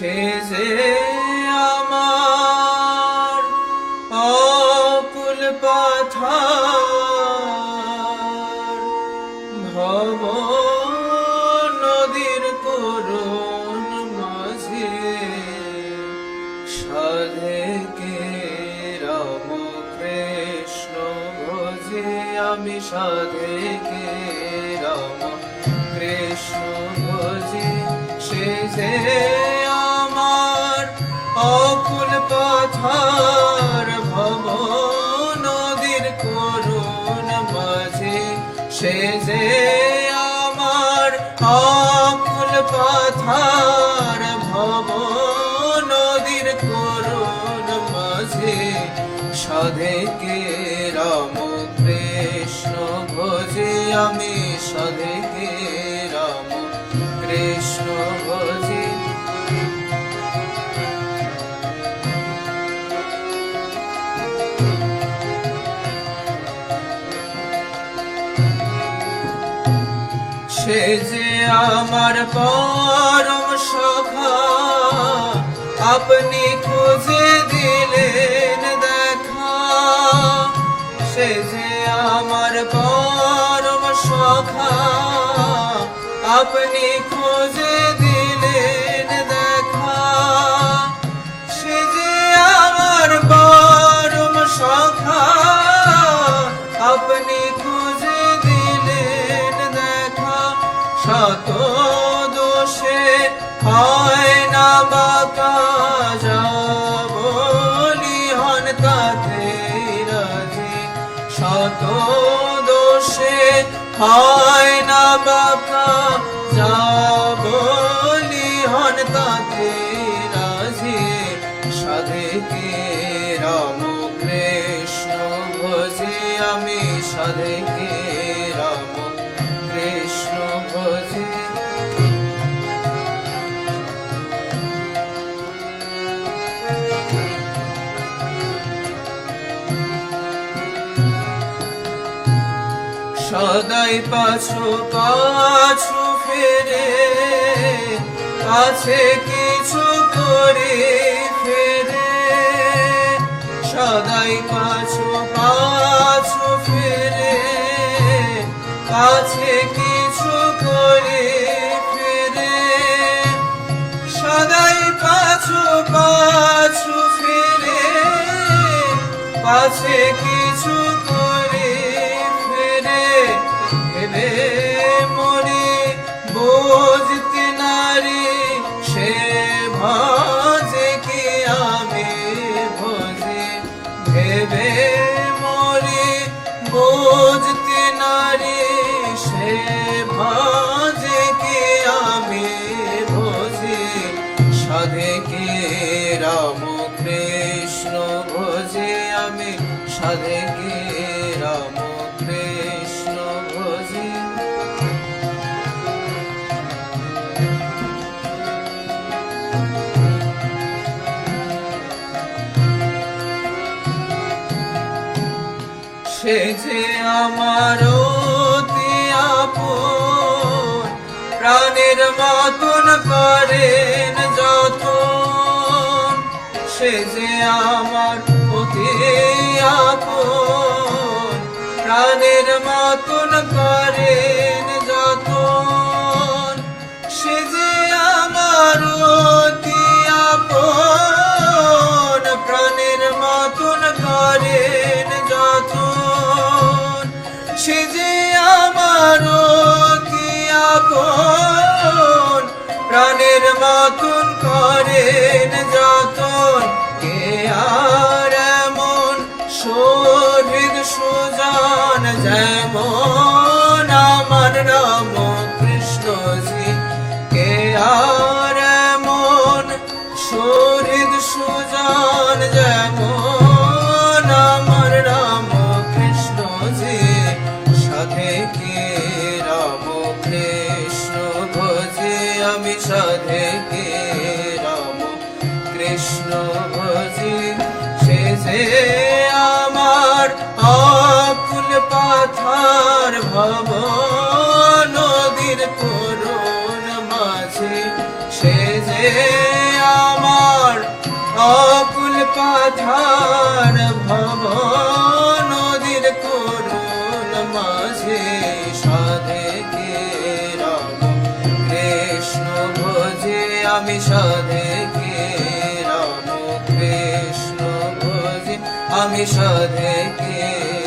সে যে আমার অকুল পাথার। ভব নদীর করুণ মাঝে সাধেকে রাম কৃষ্ণ ভজে আমি সাধেকে রাম কৃষ্ণ ভজে সে পথার ভব নদীর করুণ মাঝে। সে যে আমার অকুল পথার ভব নদীর করুণ মাঝে। সাধেকে রাম কৃষ্ণ ভজে আমি সাধেকে সে যে আমার পরম সখা আপনি খুঁজে দিলেন দেখা। সে যে আমার পরম সখা আপনি দোষে হয় না বাকা বলি হন তাতে রাজি সাধেকে রাম কৃষ্ণ ভোজে আমি সাধেকে সদাই পাছু পাছু ফেরে। আছে কিছু করে ফেরে। সদাই পাছু পাছু ফেরে। আছে কিছু করে ফেরে। সদাই পাছু পাছু ফিরে। কিছু সে ভজে কি আমি ভজে? ভেবে মরি, বুঝতে নারী, সে ভজে কি আমি ভজে? সাধেকে রাম কৃষ্ণ ভজে আমি সাধেকে সে যে আমার প্রাণের মতন করেন যত সে যে আমার অতি আপন। প্রাণের মতন করেন প্রাণের মতন করেন যতন। কে আর এমন শহীদ সুজন যেমন আমার রাম যে আমার আকুল পাথার ভব নদীর করুণ মাঝে। সে যে কাধার ভব নদীর করুণ মাঝে, সাধে কে রাম? কৃষ্ণ ভোজে আমি সাধে আমি সাধে কে? রাম কৃষ্ণ